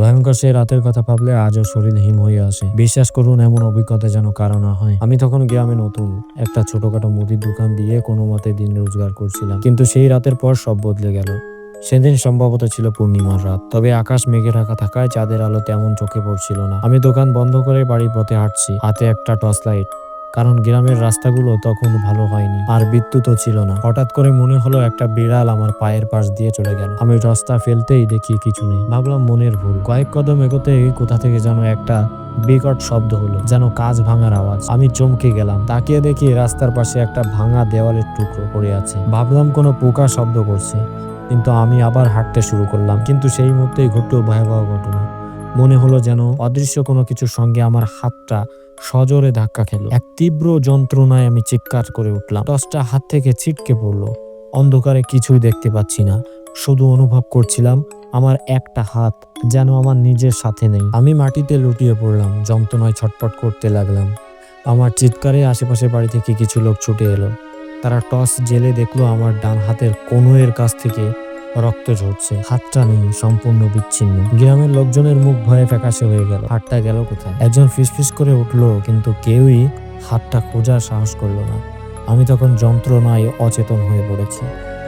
ভয়ঙ্কর সেই রাতের কথা ভাবলে আজও শরীর হিম হয়ে আসে। বিশ্বাস করুন, এমন অভিজ্ঞতা যেন কারও না হয়। আমি তখন গ্রামে নতুন, একটা ছোটখাটো মুদির দোকান দিয়ে কোনো মতে দিন রোজগার করছিলাম। কিন্তু সেই রাতের পর সব বদলে গেল। সেদিন সম্ভবত ছিল পূর্ণিমার রাত। তবে আকাশ মেঘে ঢাকা থাকায় চাঁদের আলো তেমন চোখে পড়ছিল না। আমি দোকান বন্ধ করে বাড়ির পথে হাঁটছি। হাতে একটা টর্চ লাইট। কারণ গ্রামের রাস্তাগুলো তখন ভালো হয়নি আর বিদ্যুৎও ছিল না। হঠাৎ করে মনে হলো একটা বিড়াল আমার পায়ের পাশ দিয়ে চলে গেল। আমি রাস্তা ফেলতেই দেখি কিছু নেই। ভাবলাম মনের ভুল। কয়েক কদম এগোতে কোথা থেকে যেন একটা বিকট শব্দ হলো, যেন কাজ ভাঙার আওয়াজ। আমি চমকে গেলাম। তাকিয়ে দেখি রাস্তার পাশে একটা ভাঙা দেওয়ালের টুকরো পড়ে আছে। ভাবলাম কোনো পোকা শব্দ করছে, কিন্তু আমি আবার হাঁটতে শুরু করলাম। কিন্তু সেই মুহূর্তেই ঘটল ভয়াবহ ঘটনা। মনে হলো যেন অদৃশ্য কোনো কিছুর সঙ্গে আমার হাতটা সজোরে ধাক্কা খেল। এক তীব্র যন্ত্রণায় আমি চিৎকার করে উঠলাম। টসটা হাত থেকে ছিটকে পড়ল। অন্ধকারে কিছুই দেখতে পাচ্ছি না। শুধু অনুভব করছিলাম আমার একটা হাত যেন আমার নিজের সাথে নেই। আমি মাটিতে লুটিয়ে পড়লাম, যন্ত্রণায় ছটপট করতে লাগলাম। আমার চিৎকারে আশেপাশে বাড়ি থেকে কিছু লোক ছুটে এলো। তারা টস জেলে দেখল আমার ডান হাতের কনুয়ের কাছ থেকে রক্ত ঝরছে, হাতটা নেই, সম্পূর্ণ বিচ্ছিন্ন। গ্রামের লোকজনের মুখ ভয়ে ফ্যাকাশে হয়ে গেল। হাতটা গেল কোথায়? একজন ফিসফিস করে উঠল, কিন্তু কেউই হাতটা খোঁজার সাহস করল না। আমি তখন যন্ত্রণায় অচেতন হয়ে পড়েছি।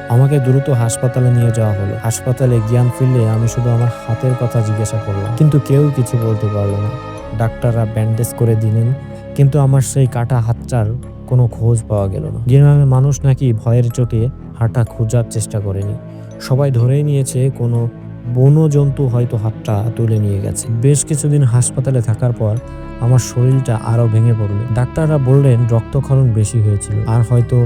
আমাকে দ্রুত হাসপাতালে নিয়ে যাওয়া হলো। হাসপাতালে জ্ঞান ফিরলে আমি শুধু আমার হাতের কথা জিজ্ঞাসা করলাম। কিন্তু কেউ কিছু বলতে পারল না। ডাক্তাররা ব্যান্ডেজ করে দিলেন, কিন্তু আমার সেই কাটা হাতটার কোনো খোঁজ পাওয়া গেল না। গ্রামের মানুষ নাকি ভয়ের চোটে হাঁটা খোঁজার চেষ্টা করেনি। সবাই ধরেই নিয়েছে, কোনো বন্য জন্তু হয়তো হাতটা তুলে নিয়ে গেছে। বেশ কিছুদিন হাসপাতালে থাকার পর আমার শরীরটা আরও ভেঙে পড়ল। ডাক্তাররা বললেন, রক্তক্ষরণ বেশি হয়েছিল আর হয়তো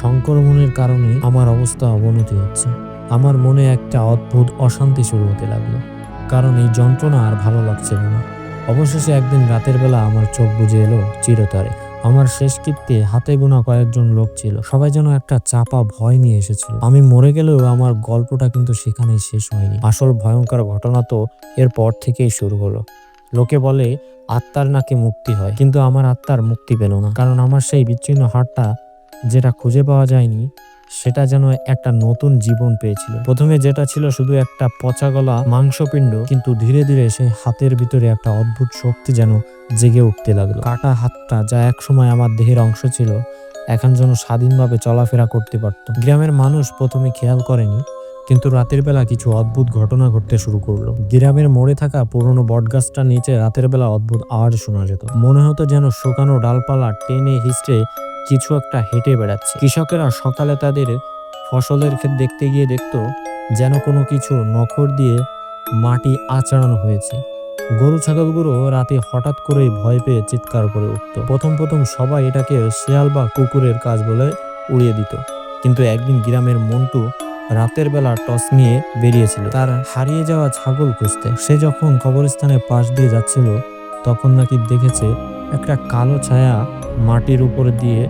সংক্রমণের কারণে আমার অবস্থা অবনতি হচ্ছে। আমার মনে একটা অদ্ভুত অশান্তি শুরু হতে লাগল, কারণ এই যন্ত্রণা আর ভালো লাগছিল না। অবশেষে একদিন রাতের বেলা আমার চোখ বুজে এলো চিরতরে। আমার শেষকৃত্যে হাতে গোনা কয়েকজন লোক ছিল। সবাই যেন একটা চাপা ভয় নিয়ে এসেছিল। আমি মরে গেলেও আমার গল্পটা কিন্তু সেখানেই শেষ হয়নি। আসল ভয়ঙ্কর ঘটনা তো এর পর থেকেই শুরু হলো। লোকে বলে, আত্মার নাকি মুক্তি হয়? কিন্তু আমার আত্মার মুক্তি পেল না। কারণ আমার সেই বিচ্ছিন্ন হাটটা যেটা খুঁজে পাওয়া যায়নি সেটা যেন একটা নতুন জীবন পেয়েছিল। প্রথমে যেটা ছিল শুধু একটা পচা গলা মাংসপিণ্ড, কিন্তু ধীরে ধীরে সে হাতের ভিতরে একটা অদ্ভুত শক্তি যেন জেগে উঠতে লাগল। কাটা হাতটা যা একসময় আমার দেহের অংশ ছিল, এখন যেন স্বাধীনভাবে চলাফেরা করতে পারত। গ্রামের মানুষ প্রথমে খেয়াল করেনি কিন্তু রাতের বেলা কিছু অদ্ভুত ঘটনা ঘটতে শুরু করল। গ্রামের মোড়ে থাকা পুরনো বটগাছটার নিচে রাতের বেলা অদ্ভুত আওয়াজ শোনা যেত। মনে হতো যেন শুকানো ডালপালা টেনে হিস্টে কিছু একটা হেঁটে বেড়াচ্ছে। কৃষকেরা সকালে তাদের ফসলের ক্ষেত দেখতে গিয়ে দেখতো যেন কোনো কিছু নখর দিয়ে মাটি আচড়ানো হয়েছে। গরু ছাগলগুলো রাতে হঠাৎ করেই ভয় পেয়ে চিৎকার করে উঠতো। প্রথম প্রথম সবাই এটাকে শেয়াল বা কুকুরের কাজ বলে উড়িয়ে দিত। কিন্তু একদিন গ্রামের মন্টু রাতের বেলা টস নিয়ে বেরিয়েছিল। তার হারিয়ে যাওয়া ছাগল খুঁজতে সে যখন কবরস্থানের পাশ দিয়ে যাচ্ছিল, তখন নাকি দেখেছে একটা কালো ছায়া মাটির উপর দিয়ে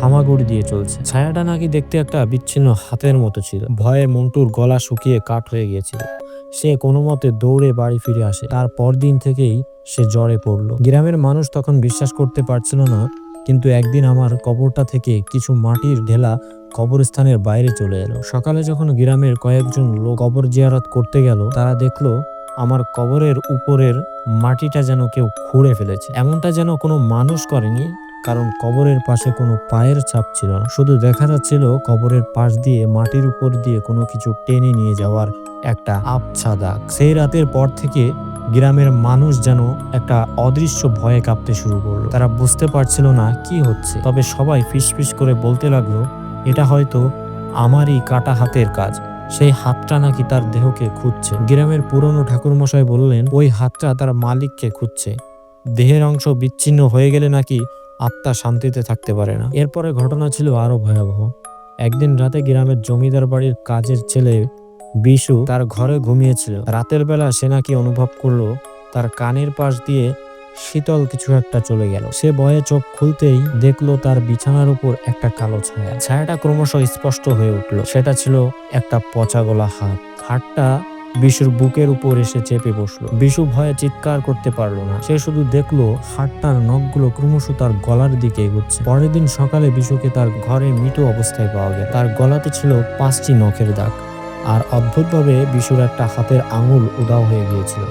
হামাগুড়ি দিয়ে চলছে। ছায়াটা নাকি দেখতে একটা বিচ্ছিন্ন হাতের মতো ছিল। ভয়ে মন্টুর গলা শুকিয়ে কাঠ হয়ে গিয়েছিল। সে কোনো মতে দৌড়ে বাড়ি ফিরে আসে। তার পরদিন থেকেই সে জ্বরে পড়ল। গ্রামের মানুষ তখন বিশ্বাস করতে পারছিল না কিন্তু একদিন আমার কবরটা থেকে কিছু মাটির ঢেলা কবরস্থানের বাইরে চলে এলো। সকালে যখন গ্রামের কয়েকজন লোক কবর জিয়ারত করতে গেল, তারা দেখল আমার কবরের উপরের মাটিটা যেন কেউ খুঁড়ে ফেলেছে। এমনটা যেন কোনো মানুষ করেনি কারণ কবরের পাশে কোনো পায়ের ছাপ ছিল না। শুধু দেখা যাচ্ছিল কবরের পাশ দিয়ে মাটির উপর দিয়ে কোনো কিছু টেনে নিয়ে যাওয়ার একটা আবছা দাগ সেই রাতের পর থেকে গ্রামের মানুষ যেন একটা অদৃশ্য ভয়ে কাঁপতে শুরু করল। তারা বুঝতে পারছিল না কি হচ্ছে। তবে সবাই ফিসফিস করে বলতে লাগল, এটা হয়তো আমারই কাটা হাতের কাজ। সেই হাতটা নাকি তার দেহকে খুঁজছে। গ্রামের পুরনো ঠাকুরমশাই বললেন, ওই হাতটা তার মালিককে খুঁজছে। দেহের অংশ বিচ্ছিন্ন হয়ে গেলে নাকি আত্মা শান্তিতে থাকতে পারে না। এরপরে ঘটনা ছিল আরও ভয়াবহ। একদিন রাতে গ্রামের জমিদার বাড়ির কাজের ছেলে বিশু তার ঘরে ঘুমিয়েছিল। রাতের বেলা সে নাকি অনুভব করল তার কানের পাশ দিয়ে শীতল কিছু একটা চলে গেল। সে ভয়ে চোখ খুলতেই দেখল তার বিছানার উপর একটা কালো ছায়া। ছায়াটা ক্রমশ স্পষ্ট হয়ে উঠল। সেটা ছিল একটা পচা গলা হাত। হাতটা বিশুর বুকের উপর এসে চেপে বসল। বিশু ভয়ে চিৎকার করতে পারল না। সে শুধু দেখল, হাতটার নখগুলো ক্রমশ তার গলার দিকে এগোচ্ছে। পরের দিন সকালে বিশুকে তার ঘরে মৃত অবস্থায় পাওয়া গেল। তার গলাতে ছিল পাঁচটি নখের দাগ। আর অদ্ভুতভাবে বিশুর একটা হাতের আঙুল উদাও হয়ে গিয়েছিল।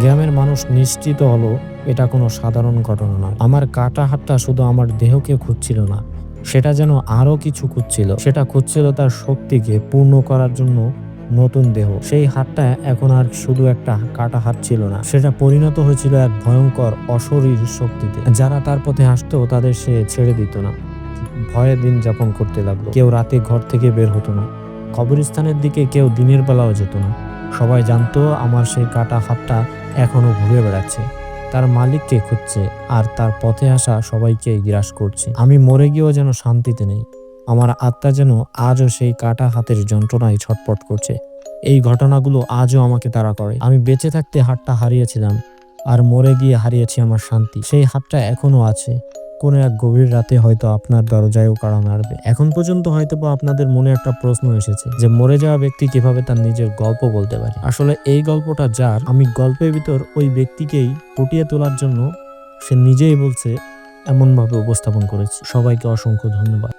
গ্রামের মানুষ নিশ্চিত হলো, এটা কোনো সাধারণ ঘটনা নয়। আমার কাটা হাতটা শুধু আমার দেহকে খুঁজছিল না, সেটা যেন আরও কিছু খুঁজছিল। সেটা খুঁজছিল তার শক্তিকে পূর্ণ করার জন্য নতুন দেহ। সেই হাতটা এখন আর শুধু একটা কাটা হাত ছিল না, সেটা পরিণত হয়েছিল এক ভয়ঙ্কর অশরীর শক্তিতে, যারা তার পথে আসতো তাদের সে ছেড়ে দিত না। ভয়ে দিন যাপন করতে লাগল। কেউ রাতে ঘর থেকে বের হতো না। কবরস্থানের দিকে কেউ দিনের বেলাও যেত না। সবাই জানতো আমার সেই কাটা হাতটা এখনও ঘুরে বেড়াচ্ছে। তার মালিককে খুঁজছে আর তার পথে আসা সবাইকে গ্রাস করছে। আমি মরে গিয়েও যেন শান্তিতে নেই। আমার আত্মা যেন আজও সেই কাটা হাতের যন্ত্রণায় ছটপট করছে। এই ঘটনাগুলো আজও আমাকে তাড়া করে। আমি বেঁচে থাকতে হাতটা হারিয়েছিলাম আর মরে গিয়ে হারিয়েছি আমার শান্তি। সেই হাতটা এখনও আছে। কোনো এক গভীর রাতে হয়তো আপনার দরজায়ও কাড়া নাড়বে এখন পর্যন্ত হয়তো বা আপনাদের মনে একটা প্রশ্ন এসেছে যে মরে যাওয়া ব্যক্তি কীভাবে তার নিজের গল্প বলতে পারে? আসলে এই গল্পটা যার, আমি গল্পের ভিতর ওই ব্যক্তিকেই ফুটিয়ে তোলার জন্য সে নিজেই বলছে, এমনভাবে উপস্থাপন করেছি। সবাইকে অসংখ্য ধন্যবাদ।